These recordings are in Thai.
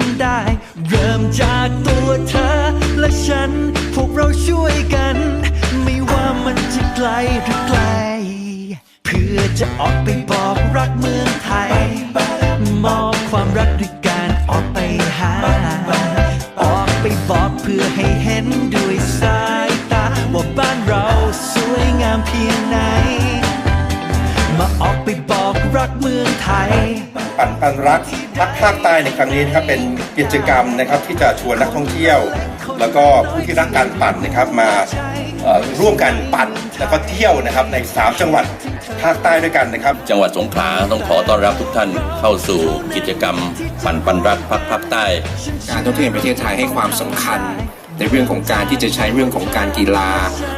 ำได้ เริ่มจากตัวเธอ และฉัน พวกเราช่วยกัน ไม่ว่ามันจะไกลหรือไกล เพื่อจะออกไปบอกรักเมืองไทย มอบความรักด้วยการออกไปหา ออกไปบอกเพื่อให้เห็นด้วยสายตา ว่าบ้านเราสวยงามเพียงไหน มาออกไปบอก รักเมืองไทย ปั่นปันรักพักภาคใต้ในครั้งนี้นะครับเป็นกิจกรรมนะครับที่จะชวนนักท่องเที่ยว แล้วก็ผู้ที่รักการปั่นนะครับมาเอ่อร่วมกันปั่นแล้วก็เที่ยวนะครับใน 3 จังหวัดภาคใต้ด้วยกันนะครับ จังหวัดสงขลาต้องขอต้อนรับทุกท่านเข้าสู่กิจกรรมปั่นปันรักพักภาคใต้ การท่องเที่ยวแห่งประเทศไทยให้ความสำคัญ ในเรื่องของการที่จะใช้เรื่องของการกีฬา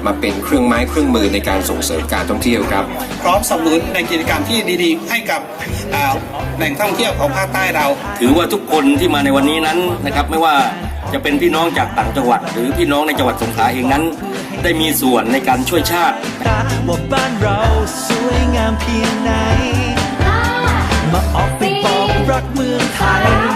มาเป็นเครื่องไม้เครื่องมือในการส่งเสริมการท่องเที่ยวครับ พร้อมสนับสนุนในกิจกรรมที่ดีๆ ให้กับอ่าแหล่งท่องเที่ยวของภาคใต้เรา ถือว่าทุกคนที่มาในวันนี้นั้นนะครับไม่ว่าจะเป็นพี่น้องจากต่างจังหวัด หรือพี่น้องในจังหวัดสงขลาเองนั้น ได้มีส่วนในการช่วยชาติตาว่าบ้านเราสวยงามเพียงไหนมาออกไปบอกรักเมืองไทย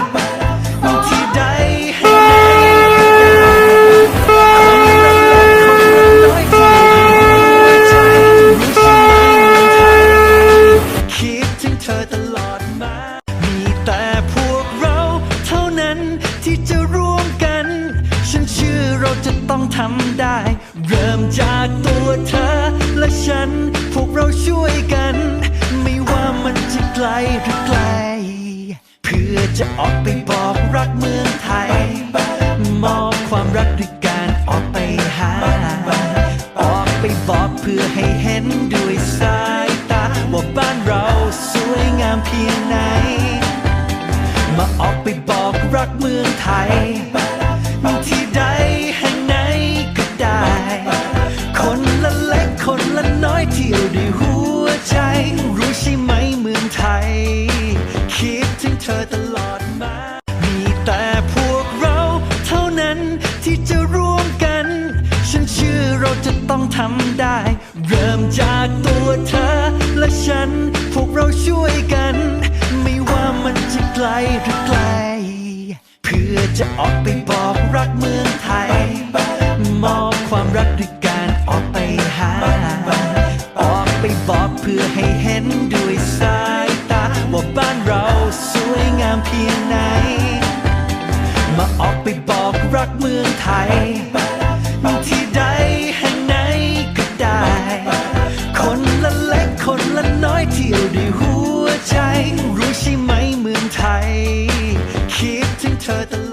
ต้องทำได้ เริ่มจากตัวเธอ และฉัน พวกเราช่วยกัน ไม่ว่ามันจะไกลหรือไกล เพื่อจะออกไปบอกรักเมืองไทย มอบความรักด้วยการออกไปหา ออกไปบอกเพื่อให้เห็นด้วยสายตา ว่าบ้านเราสวยงามเพียงไหน มาออกไปบอกรักเมืองไทย จะต้องทำได้ เริ่มจากตัวเธอ และฉัน พวกเราช่วยกัน ไม่ว่ามันจะไกลหรือไกล เพื่อจะออกไปบอกรักเมืองไทย มอบความรักด้วยการออกไปหา ออกไปบอกเพื่อให้เห็นด้วยสายตา ว่าบ้านเราสวยงามเพียงไหน มาออกไปบอกรักเมืองไทย ใจ